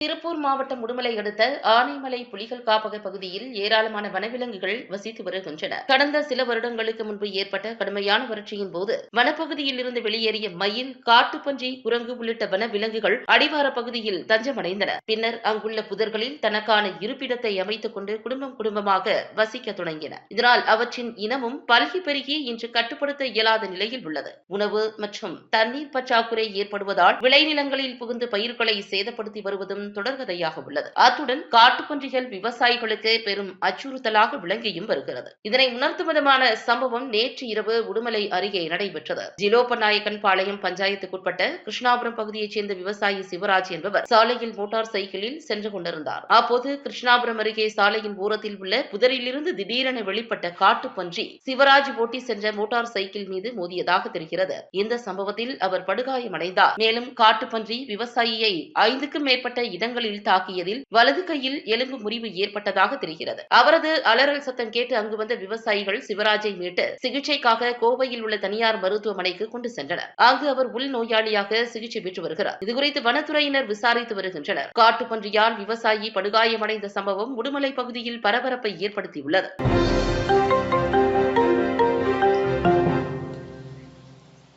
திருப்பூர் மாவட்டம் உடுமலை அடுத்த ஆனைமலை புலிகள் காப்பக பகுதியில் ஏராளமான வனவிலங்குகள் வசித்து வருகின்றன. கடந்த சில வருடங்களுக்கு முன்பு ஏற்பட்ட கடுமையான வறட்சியின் போது வனப்பகுதியில் இருந்து வெளியேறிய மயில் காட்டுப்பன்றி குரங்கு உள்ளிட்ட வனவிலங்குகள் அடிவார பகுதியில் தஞ்சமடைந்தன. பின்னர் அங்குள்ள புதர்களில் தனக்கான இருப்பிடத்தை அமைத்துக் கொண்டு குடும்பம் குடும்பமாக வசிக்க தொடங்கின. இதனால் அவற்றின் இனமும் பல்கி பெருகி இன்று கட்டுப்படுத்த இயலாத நிலையில் உள்ளது. உணவு மற்றும் தண்ணீர் பற்றாக்குறை ஏற்படுவதால் விளைநிலங்களில் புகுந்து பயிர்களை சேதப்படுத்தி வருவதும் தொடர்கதையாக உள்ளது. அத்துடன் காட்டுப்பன்றிகள் விவசாயிகளுக்கு பெரும் அச்சுறுத்தலாக விளங்கியும் வருகிறது. இதனை உணர்த்தும் விதமான சம்பவம் நேற்று இரவு உடுமலை அருகே நடைபெற்றது. ஜிலோப்பநாயக்கன் பாளையம் பஞ்சாயத்துக்குட்பட்ட கிருஷ்ணாபுரம் பகுதியைச் சேர்ந்த விவசாயி சிவராஜ் என்பவர் சாலையில் மோட்டார் சைக்கிளில் சென்று கொண்டிருந்தார். அப்போது கிருஷ்ணாபுரம் அருகே சாலையின் ஓரத்தில் உள்ள புதரிலிருந்து திடீரென வெளிப்பட்ட காட்டுப்பன்றி சிவராஜ் ஓட்டி சென்ற மோட்டார் சைக்கிள் மீது மோதியதாக தெரிகிறது. இந்த சம்பவத்தில் அவர் படுகாயமடைந்தார். மேலும் காட்டுப்பன்றி விவசாயியை ஐந்துக்கும் மேற்பட்ட இடங்களில் தாக்கியதில் வலது கையில் எலும்பு முறிவு ஏற்பட்டதாக தெரிகிறது. அவரது அலறல் சத்தம் கேட்டு அங்கு வந்த விவசாயிகள் சிவராஜை மீட்டு சிகிச்சைக்காக கோவையில் உள்ள தனியார் மருத்துவமனைக்கு கொண்டு சென்றனர். அங்கு அவர் உள்நோயாளியாக சிகிச்சை பெற்று வருகிறார். இதுகுறித்து வனத்துறையினர் விசாரித்து வருகின்றனர். காட்டுப்பன்றியால் விவசாயி படுகாயமடைந்த சம்பவம் உடுமலை பகுதியில் பரபரப்பை ஏற்படுத்தியுள்ளது.